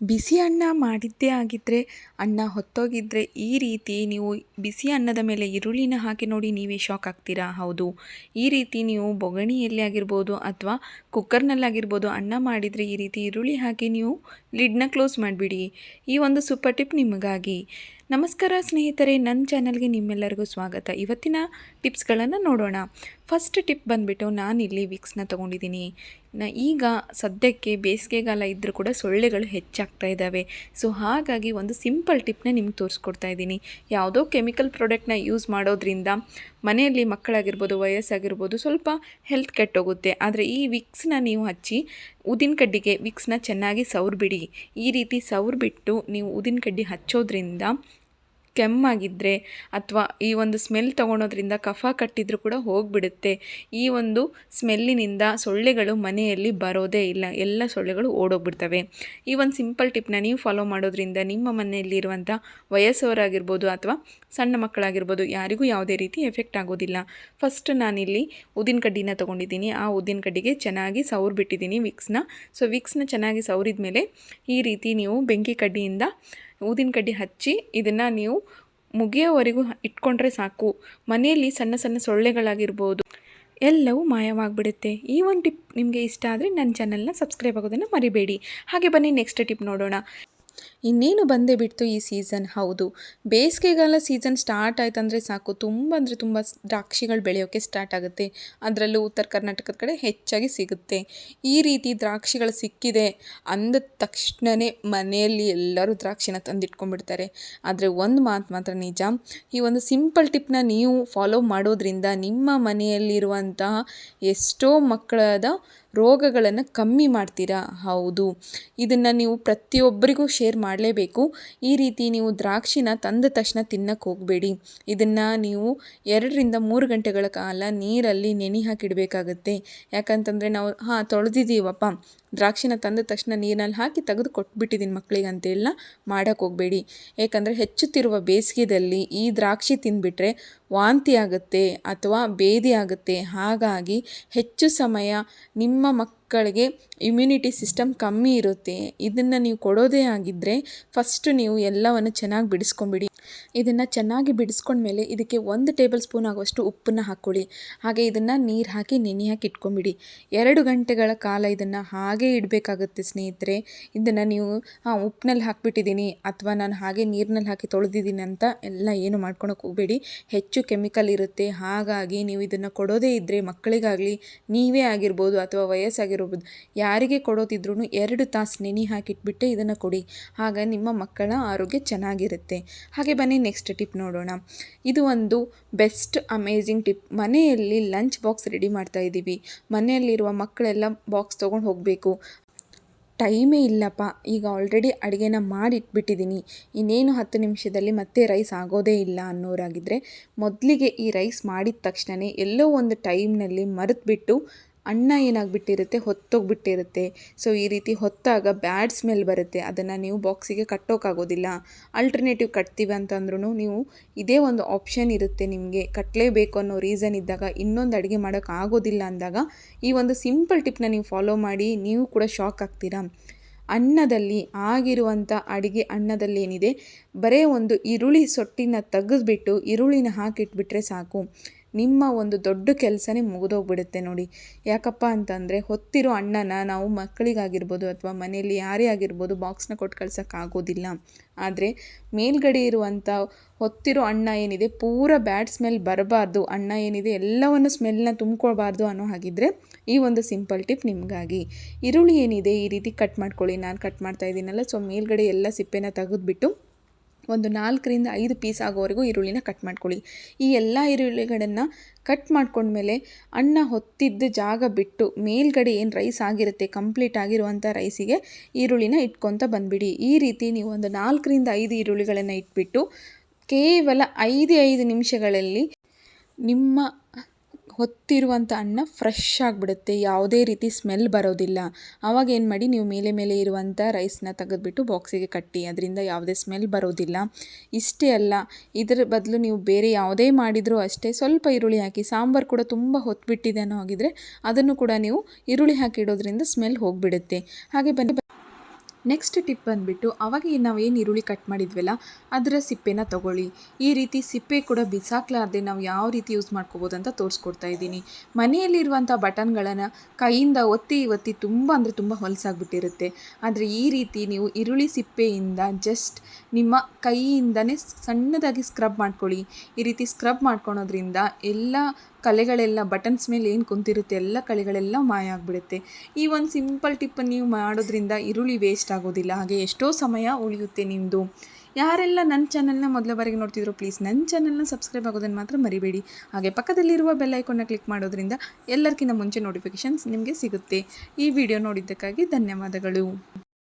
ಬಿಸಿ ಅನ್ನ ಮಾಡಿದ್ದೇ ಆಗಿದ್ದರೆ ಅನ್ನ ಹೊತ್ತೋಗಿದ್ದರೆ ಈ ರೀತಿ ನೀವು ಬಿಸಿ ಅನ್ನದ ಮೇಲೆ ಈರುಳ್ಳಿನ ಹಾಕಿ ನೋಡಿ ನೀವೇ ಶಾಕ್ ಆಗ್ತೀರಾ? ಹೌದು. ಈ ರೀತಿ ನೀವು ಬೊಗಣಿಯಲ್ಲಿ ಆಗಿರ್ಬೋದು ಅಥವಾ ಕುಕ್ಕರ್ನಲ್ಲಾಗಿರ್ಬೋದು ಅನ್ನ ಮಾಡಿದರೆ ಈ ರೀತಿ ಈರುಳ್ಳಿ ಹಾಕಿ ನೀವು ಲಿಡ್ನ ಕ್ಲೋಸ್ ಮಾಡಿಬಿಡಿ. ಈ ಒಂದು ಸೂಪರ್ ಟಿಪ್ ನಿಮಗಾಗಿ. ನಮಸ್ಕಾರ ಸ್ನೇಹಿತರೆ ನನ್ನ ಚಾನಲ್ಗೆ ನಿಮ್ಮೆಲ್ಲರಿಗೂ ಸ್ವಾಗತ. ಇವತ್ತಿನ ಟಿಪ್ಸ್ಗಳನ್ನು ನೋಡೋಣ. ಫಸ್ಟ್ ಟಿಪ್ ಬಂದುಬಿಟ್ಟು ನಾನಿಲ್ಲಿ ವಿಕ್ಸ್ನ ತೊಗೊಂಡಿದ್ದೀನಿ. ಈಗ ಸದ್ಯಕ್ಕೆ ಬೇಸಿಗೆಗಾಲ ಇದ್ದರೂ ಕೂಡ ಸೊಳ್ಳೆಗಳು ಹೆಚ್ಚಾಗ್ತಾ ಇದ್ದಾವೆ ಸೊ, ಹಾಗಾಗಿ ಒಂದು ಸಿಂಪಲ್ ಟಿಪ್ನ ನಿಮ್ಗೆ ತೋರಿಸ್ಕೊಡ್ತಾ ಇದ್ದೀನಿ. ಯಾವುದೋ ಕೆಮಿಕಲ್ ಪ್ರಾಡಕ್ಟ್ನ ಯೂಸ್ ಮಾಡೋದ್ರಿಂದ ಮನೆಯಲ್ಲಿ ಮಕ್ಕಳಾಗಿರ್ಬೋದು, ವಯಸ್ಸಾಗಿರ್ಬೋದು, ಸ್ವಲ್ಪ ಹೆಲ್ತ್ ಕೆಟ್ಟೋಗುತ್ತೆ. ಆದರೆ ಈ ವಿಕ್ಸ್ನ ನೀವು ಹಚ್ಚಿ ಉದಿನ ಕಡ್ಡಿಗೆ ವಿಕ್ಸ್ನ ಚೆನ್ನಾಗಿ ಸವ್ರಿಬಿಡಿ ಈ ರೀತಿ ಸವ್ರಿಬಿಟ್ಟು ನೀವು ಉದಿನ ಕಡ್ಡಿ ಹಚ್ಚೋದ್ರಿಂದ ಕೆಮ್ಮಾಗಿದ್ದರೆ ಅಥವಾ ಈ ಒಂದು ಸ್ಮೆಲ್ ತೊಗೊಳೋದ್ರಿಂದ ಕಫ ಕಟ್ಟಿದರೂ ಕೂಡ ಹೋಗಿಬಿಡುತ್ತೆ. ಈ ಒಂದು ಸ್ಮೆಲ್ಲಿನಿಂದ ಸೊಳ್ಳೆಗಳು ಮನೆಯಲ್ಲಿ ಬರೋದೇ ಇಲ್ಲ. ಎಲ್ಲ ಸೊಳ್ಳೆಗಳು ಓಡೋಗ್ಬಿಡ್ತವೆ. ಈ ಒಂದು ಸಿಂಪಲ್ ಟಿಪ್ನ ನೀವು ಫಾಲೋ ಮಾಡೋದ್ರಿಂದ ನಿಮ್ಮ ಮನೆಯಲ್ಲಿರುವಂಥ ವಯಸ್ಸವರಾಗಿರ್ಬೋದು ಅಥವಾ ಸಣ್ಣ ಮಕ್ಕಳಾಗಿರ್ಬೋದು ಯಾರಿಗೂ ಯಾವುದೇ ರೀತಿ ಎಫೆಕ್ಟ್ ಆಗೋದಿಲ್ಲ. ಫಸ್ಟ್ ನಾನಿಲ್ಲಿ ಉದ್ದಿನ ಕಡ್ಡಿನ ತೊಗೊಂಡಿದ್ದೀನಿ. ಆ ಉದ್ದಿನ ಕಡ್ಡಿಗೆ ಚೆನ್ನಾಗಿ ಸೌರ್ ಬಿಟ್ಟಿದ್ದೀನಿ ವಿಕ್ಸ್ನ ಸೊ ವಿಕ್ಸ್ನ ಚೆನ್ನಾಗಿ ಸೌರಿದ ಮೇಲೆ ಈ ರೀತಿ ನೀವು ಬೆಂಕಿ ಕಡ್ಡಿಯಿಂದ ಊದಿನ ಕಡ್ಡಿ ಹಚ್ಚಿ ಇದನ್ನು ನೀವು ಮುಗಿಯೋವರೆಗೂ ಇಟ್ಕೊಂಡ್ರೆ ಸಾಕು. ಮನೆಯಲ್ಲಿ ಸಣ್ಣ ಸಣ್ಣ ಸೊಳ್ಳೆಗಳಾಗಿರ್ಬೋದು, ಎಲ್ಲವೂ ಮಾಯವಾಗಿಬಿಡುತ್ತೆ. ಈ ಒಂದು ಟಿಪ್ ನಿಮಗೆ ಇಷ್ಟ ಆದರೆ ನನ್ನ ಚಾನಲ್ನ ಸಬ್ಸ್ಕ್ರೈಬ್ ಆಗೋದನ್ನು ಮರಿಬೇಡಿ. ಹಾಗೆ ಬನ್ನಿ ನೆಕ್ಸ್ಟ್ ಟಿಪ್ ನೋಡೋಣ. ಇನ್ನೇನು ಬಂದೇ ಬಿಡ್ತು ಈ ಸೀಸನ್? ಹೌದು. ಬೇಸಿಗೆಗಾಲ ಸೀಸನ್ ಸ್ಟಾರ್ಟ್ ಆಯ್ತಂದರೆ ಸಾಕು. ತುಂಬ ಅಂದರೆ ತುಂಬ ದ್ರಾಕ್ಷಿಗಳು ಬೆಳೆಯೋಕ್ಕೆ ಸ್ಟಾರ್ಟ್ ಆಗುತ್ತೆ. ಅದರಲ್ಲೂ ಉತ್ತರ ಕರ್ನಾಟಕದ ಕಡೆ ಹೆಚ್ಚಾಗಿ ಸಿಗುತ್ತೆ. ಈ ರೀತಿ ದ್ರಾಕ್ಷಿಗಳು ಸಿಕ್ಕಿದೆ ಅಂದ ತಕ್ಷಣವೇ ಮನೆಯಲ್ಲಿ ಎಲ್ಲರೂ ದ್ರಾಕ್ಷಿನ ತಂದಿಟ್ಕೊಂಡ್ಬಿಡ್ತಾರೆ. ಆದರೆ ಒಂದು ಮಾತು ಮಾತ್ರ ನಿಜ. ಈ ಒಂದು ಸಿಂಪಲ್ ಟಿಪ್ನ ನೀವು ಫಾಲೋ ಮಾಡೋದ್ರಿಂದ ನಿಮ್ಮ ಮನೆಯಲ್ಲಿರುವಂತಹ ಎಷ್ಟೋ ಮಕ್ಕಳದ ರೋಗಗಳನ್ನು ಕಮ್ಮಿ ಮಾಡ್ತೀರಾ? ಹೌದು. ಇದನ್ನು ನೀವು ಪ್ರತಿಯೊಬ್ಬರಿಗೂ ಶೇರ್ ಮಾಡಲೇಬೇಕು. ಈ ರೀತಿ ನೀವು ದ್ರಾಕ್ಷಿನ ತಂದ ತಕ್ಷಣ ತಿನ್ನಕ್ಕೆ ಹೋಗಬೇಡಿ. ಇದನ್ನು ನೀವು ಎರಡರಿಂದ ಮೂರು ಗಂಟೆಗಳ ಕಾಲ ನೀರಲ್ಲಿ ನೆನೆ ಹಾಕಿಡಬೇಕಾಗತ್ತೆ. ಯಾಕಂತಂದರೆ ನಾವು, ಹಾಂ, ತೊಳೆದಿದ್ದೀವಪ್ಪ. ದ್ರಾಕ್ಷಿನ ತಂದ ತಕ್ಷಣ ನೀರಿನಲ್ಲಿ ಹಾಕಿ ತೆಗೆದು ಕೊಟ್ಬಿಟ್ಟಿದ್ದೀನಿ ಮಕ್ಕಳಿಗೆ ಅಂತೆಲ್ಲ ಮಾಡೋಕ್ಕೆ ಹೋಗಬೇಡಿ. ಏಕೆಂದರೆ ಹೆಚ್ಚುತ್ತಿರುವ ಬೇಸಿಗೆಯಲ್ಲಿ ಈ ದ್ರಾಕ್ಷಿ ತಿಂದುಬಿಟ್ರೆ ವಾಂತಿ ಆಗುತ್ತೆ ಅಥವಾ ಬೇದಿ ಆಗುತ್ತೆ. ಹಾಗಾಗಿ ಹೆಚ್ಚು ಸಮಯ ನಿಮ್ಮ ಮಕ್ಕಳಿಗೆ ಇಮ್ಯುನಿಟಿ ಸಿಸ್ಟಮ್ ಕಮ್ಮಿ ಇರುತ್ತೆ. ಇದನ್ನು ನೀವು ಕೊಡೋದೇ ಆಗಿದ್ದರೆ ಫಸ್ಟು ನೀವು ಎಲ್ಲವನ್ನು ಚೆನ್ನಾಗಿ ಬಿಡಿಸ್ಕೊಂಬಿಡಿ. ಇದನ್ನು ಚೆನ್ನಾಗಿ ಬಿಡಿಸ್ಕೊಂಡ್ಮೇಲೆ ಇದಕ್ಕೆ ಒಂದು ಟೇಬಲ್ ಸ್ಪೂನ್ ಆಗುವಷ್ಟು ಉಪ್ಪನ್ನು ಹಾಕ್ಕೊಳ್ಳಿ. ಹಾಗೆ ಇದನ್ನು ನೀರು ಹಾಕಿ, ನೆನೆ ಹಾಕಿ ಇಟ್ಕೊಂಬಿಡಿ ಎರಡು ಗಂಟೆಗಳ ಕಾಲ ಇದನ್ನು ಹಾಗೆ ಇಡಬೇಕಾಗುತ್ತೆ ಸ್ನೇಹಿತರೆ. ಇದನ್ನು ನೀವು, ಹಾಂ ಉಪ್ಪಿನಲ್ಲಿ ಹಾಕಿಬಿಟ್ಟಿದ್ದೀನಿ ಅಥವಾ ನಾನು ಹಾಗೆ ನೀರಿನಲ್ಲಿ ಹಾಕಿ ತೊಳೆದಿದ್ದೀನಿ ಅಂತ ಎಲ್ಲ ಏನು ಮಾಡ್ಕೊಳಕ್ಕೆ ಹೋಗಬೇಡಿ. ಹೆಚ್ಚು ಕೆಮಿಕಲ್ ಇರುತ್ತೆ. ಹಾಗಾಗಿ ನೀವು ಇದನ್ನು ಕೊಡೋದೇ ಇದ್ದರೆ ಮಕ್ಕಳಿಗಾಗಲಿ, ನೀವೇ ಆಗಿರ್ಬೋದು ಅಥವಾ ವಯಸ್ಸಾಗಿರ್ಬೋದು, ಯಾರಿಗೆ ಕೊಡೋದಿದ್ರೂ ಎರಡು ತಾಸು ನೆನೆ ಹಾಕಿಟ್ಬಿಟ್ಟೆ ಇದನ್ನು ಕೊಡಿ. ಆಗ ನಿಮ್ಮ ಮಕ್ಕಳ ಆರೋಗ್ಯ ಚೆನ್ನಾಗಿರುತ್ತೆ. ಹಾಗೆ ಬನ್ನಿ ನೆಕ್ಸ್ಟ್ ಟಿಪ್ ನೋಡೋಣ. ಇದು ಒಂದು ಬೆಸ್ಟ್ ಅಮೇಝಿಂಗ್ ಟಿಪ್ ಮನೆಯಲ್ಲಿ ಲಂಚ್ ಬಾಕ್ಸ್ ರೆಡಿ ಮಾಡ್ತಾ ಇದ್ದೀವಿ. ಮನೆಯಲ್ಲಿರುವ ಮಕ್ಕಳೆಲ್ಲ ಬಾಕ್ಸ್ ತೊಗೊಂಡು ಹೋಗಬೇಕು. ಟೈಮೇ ಇಲ್ಲಪ್ಪ. ಈಗ ಆಲ್ರೆಡಿ ಅಡುಗೆನ ಮಾಡಿಟ್ಬಿಟ್ಟಿದ್ದೀನಿ ಇನ್ನೇನು ಹತ್ತು ನಿಮಿಷದಲ್ಲಿ ಮತ್ತೆ ರೈಸ್ ಆಗೋದೇ ಇಲ್ಲ ಅನ್ನೋರಾಗಿದ್ದರೆ ಮೊದಲಿಗೆ ಈ ರೈಸ್ ಮಾಡಿದ ತಕ್ಷಣವೇ ಎಲ್ಲೋ ಒಂದು ಟೈಮ್ನಲ್ಲಿ ಮರೆತುಬಿಟ್ಟು ಅನ್ನ ಏನಾಗ್ಬಿಟ್ಟಿರುತ್ತೆ? ಹೊತ್ತೋಗ್ಬಿಟ್ಟಿರುತ್ತೆ. ಸೊ ಈ ರೀತಿ ಹೊತ್ತಾಗ ಬ್ಯಾಡ್ ಸ್ಮೆಲ್ ಬರುತ್ತೆ. ಅದನ್ನು ನೀವು ಬಾಕ್ಸಿಗೆ ಕಟ್ಟೋಕ್ಕಾಗೋದಿಲ್ಲ ಅಲ್ಟರ್ನೇಟಿವ್ ಕಟ್ತೀವಿ ಅಂತಂದ್ರೂ ನೀವು ಇದೇ ಒಂದು ಆಪ್ಷನ್ ಇರುತ್ತೆ ನಿಮಗೆ. ಕಟ್ಟಲೇಬೇಕು ಅನ್ನೋ ರೀಸನ್ ಇದ್ದಾಗ, ಇನ್ನೊಂದು ಅಡುಗೆ ಮಾಡೋಕ್ಕಾಗೋದಿಲ್ಲ ಅಂದಾಗ, ಈ ಒಂದು ಸಿಂಪಲ್ ಟಿಪ್ನ ನೀವು ಫಾಲೋ ಮಾಡಿ, ನೀವು ಕೂಡ ಶಾಕ್ ಆಗ್ತೀರಾ? ಅನ್ನದಲ್ಲಿ ಆಗಿರುವಂಥ ಅಡುಗೆ ಅನ್ನದಲ್ಲಿ ಏನಿದೆ? ಬರೀ ಒಂದು ಈರುಳ್ಳಿ ಸೊಟ್ಟಿನ ತೆಗೆದ್ಬಿಟ್ಟು, ಈರುಳ್ಳಿನ ಹಾಕಿಟ್ಬಿಟ್ರೆ ಸಾಕು. ನಿಮ್ಮ ಒಂದು ದೊಡ್ಡ ಕೆಲಸನೇ ಮುಗಿದೋಗ್ಬಿಡುತ್ತೆ ನೋಡಿ. ಯಾಕಪ್ಪ ಅಂತಂದರೆ ಹೊತ್ತಿರೋ ಅಣ್ಣನ ನಾವು ಮಕ್ಕಳಿಗಾಗಿರ್ಬೋದು ಅಥವಾ ಮನೆಯಲ್ಲಿ ಯಾರೇ ಆಗಿರ್ಬೋದು ಬಾಕ್ಸ್ನ ಕೊಟ್ಟು ಕಳ್ಸೋಕ್ಕಾಗೋದಿಲ್ಲ. ಆದರೆ ಮೇಲ್ಗಡೆ ಇರುವಂಥ ಹೊತ್ತಿರೋ ಅಣ್ಣ ಏನಿದೆ, ಪೂರ ಬ್ಯಾಡ್ ಸ್ಮೆಲ್ ಬರಬಾರ್ದು. ಅಣ್ಣ ಏನಿದೆ, ಎಲ್ಲವನ್ನು ಸ್ಮೆಲ್ನ ತುಂಬ್ಕೊಳ್ಬಾರ್ದು ಅನ್ನೋ ಹಾಗಿದ್ರೆ ಈ ಒಂದು ಸಿಂಪಲ್ ಟಿಪ್ ನಿಮಗಾಗಿ. ಈರುಳ್ಳಿ ಏನಿದೆ ಈ ರೀತಿ ಕಟ್ ಮಾಡ್ಕೊಳ್ಳಿ. ನಾನು ಕಟ್ ಮಾಡ್ತಾ ಇದ್ದೀನಲ್ಲ, ಸೊ ಮೇಲ್ಗಡೆ ಎಲ್ಲ ಸಿಪ್ಪೆನ ತೆಗೆದ್ಬಿಟ್ಟು ಒಂದು ನಾಲ್ಕರಿಂದ ಐದು ಪೀಸ್ ಆಗೋವರೆಗೂ ಈರುಳ್ಳಿನ ಕಟ್ ಮಾಡ್ಕೊಳ್ಳಿ. ಈ ಎಲ್ಲ ಈರುಳ್ಳಿಗಳನ್ನು ಕಟ್ ಮಾಡ್ಕೊಂಡ್ಮೇಲೆ ಅನ್ನ ಹೊತ್ತಿದ್ದ ಜಾಗ ಬಿಟ್ಟು ಮೇಲ್ಗಡೆ ಏನು ರೈಸ್ ಆಗಿರುತ್ತೆ ಕಂಪ್ಲೀಟ್ ಆಗಿರುವಂಥ ರೈಸಿಗೆ ಈರುಳ್ಳಿನ ಇಟ್ಕೊತ ಬಂದುಬಿಡಿ. ಈ ರೀತಿ ನೀವು ಒಂದು ನಾಲ್ಕರಿಂದ ಐದು ಈರುಳ್ಳಿಗಳನ್ನು ಇಟ್ಬಿಟ್ಟು ಕೇವಲ ಐದು ಐದು ನಿಮಿಷಗಳಲ್ಲಿ ನಿಮ್ಮ ಹೊತ್ತಿರುವಂಥ ಅನ್ನ ಫ್ರೆಶ್ ಆಗಿಬಿಡುತ್ತೆ. ಯಾವುದೇ ರೀತಿ ಸ್ಮೆಲ್ ಬರೋದಿಲ್ಲ. ಆವಾಗ ಏನು ಮಾಡಿ ನೀವು ಮೇಲೆ ಮೇಲೆ ಇರುವಂಥ ರೈಸ್ನ ತೆಗೆದುಬಿಟ್ಟು ಬಾಕ್ಸಿಗೆ ಕಟ್ಟಿ. ಅದರಿಂದ ಯಾವುದೇ ಸ್ಮೆಲ್ ಬರೋದಿಲ್ಲ. ಇಷ್ಟೇ ಅಲ್ಲ, ಇದರ ಬದಲು ನೀವು ಬೇರೆ ಯಾವುದೇ ಮಾಡಿದರೂ ಅಷ್ಟೇ ಸ್ವಲ್ಪ ಈರುಳ್ಳಿ ಹಾಕಿ, ಸಾಂಬಾರು ಕೂಡ ತುಂಬ ಹೊತ್ಬಿಟ್ಟಿದೆ ಅನ್ನೋ ಹಾಗಿದ್ರೆ ಅದನ್ನು ಕೂಡ ನೀವು ಈರುಳ್ಳಿ ಹಾಕಿ ಇಡೋದ್ರಿಂದ ಸ್ಮೆಲ್ ಹೋಗಿಬಿಡುತ್ತೆ. ಹಾಗೆ ಬನ್ನಿ. ನೆಕ್ಸ್ಟ್ ಟಿಪ್ ಬಂದುಬಿಟ್ಟು, ಅವಾಗ ನಾವೇನು ಈರುಳ್ಳಿ ಕಟ್ ಮಾಡಿದ್ವಲ್ಲ, ಅದರ ಸಿಪ್ಪೆನ ತಗೊಳ್ಳಿ. ಈ ರೀತಿ ಸಿಪ್ಪೆ ಕೂಡ ಬಿಸಾಕ್ಲಾರ್ದೆ ನಾವು ಯಾವ ರೀತಿ ಯೂಸ್ ಮಾಡ್ಕೋಬೋದು ಅಂತ ತೋರಿಸ್ಕೊಡ್ತಾ ಇದ್ದೀನಿ. ಮನೆಯಲ್ಲಿರುವಂಥ ಬಟನ್ಗಳನ್ನು ಕೈಯಿಂದ ಒತ್ತಿ ಒತ್ತಿ ತುಂಬ ಅಂದರೆ ತುಂಬ ಹೊಲಸಾಗ್ಬಿಟ್ಟಿರುತ್ತೆ ಆದರೆ ಈ ರೀತಿ ನೀವು ಈರುಳ್ಳಿ ಸಿಪ್ಪೆಯಿಂದ ಜಸ್ಟ್ ನಿಮ್ಮ ಕೈಯಿಂದನೇ ಸಣ್ಣದಾಗಿ ಸ್ಕ್ರಬ್ ಮಾಡ್ಕೊಳ್ಳಿ. ಈ ರೀತಿ ಸ್ಕ್ರಬ್ ಮಾಡ್ಕೊಳೋದ್ರಿಂದ ಎಲ್ಲ ಕಲೆಗಳೆಲ್ಲ ಬಟನ್ಸ್ ಮೇಲೆ ಏನು ಕುಂತಿರುತ್ತೆ, ಎಲ್ಲ ಕಲೆಗಳೆಲ್ಲ ಮಾಯ ಆಗಿಬಿಡುತ್ತೆ. ಈ ಒಂದು ಸಿಂಪಲ್ ಟಿಪ್ಪನ್ನು ನೀವು ಮಾಡೋದ್ರಿಂದ ಈರುಳ್ಳಿ ವೇಸ್ಟ್ ಆಗೋದಿಲ್ಲ. ಹಾಗೆ ಎಷ್ಟೋ ಸಮಯ ಉಳಿಯುತ್ತೆ ನಿಮ್ಮದು ಯಾರೆಲ್ಲ ನನ್ನ ಚಾನಲ್ನ ಮೊದಲ ಬಾರಿಗೆ ನೋಡ್ತಿದ್ರು ಪ್ಲೀಸ್ ನನ್ನ ಚಾನಲ್ನ ಸಬ್ಸ್ಕ್ರೈಬ್ ಆಗೋದನ್ನು ಮಾತ್ರ ಮರಿಬೇಡಿ. ಹಾಗೆ ಪಕ್ಕದಲ್ಲಿರುವ ಬೆಲ್ ಐಕೊಂಡ ಕ್ಲಿಕ್ ಮಾಡೋದ್ರಿಂದ ಎಲ್ಲರಿಗಿಂತ ಮುಂಚೆ ನೋಟಿಫಿಕೇಷನ್ಸ್ ನಿಮಗೆ ಸಿಗುತ್ತೆ. ಈ ವಿಡಿಯೋ ನೋಡಿದ್ದಕ್ಕಾಗಿ ಧನ್ಯವಾದಗಳು.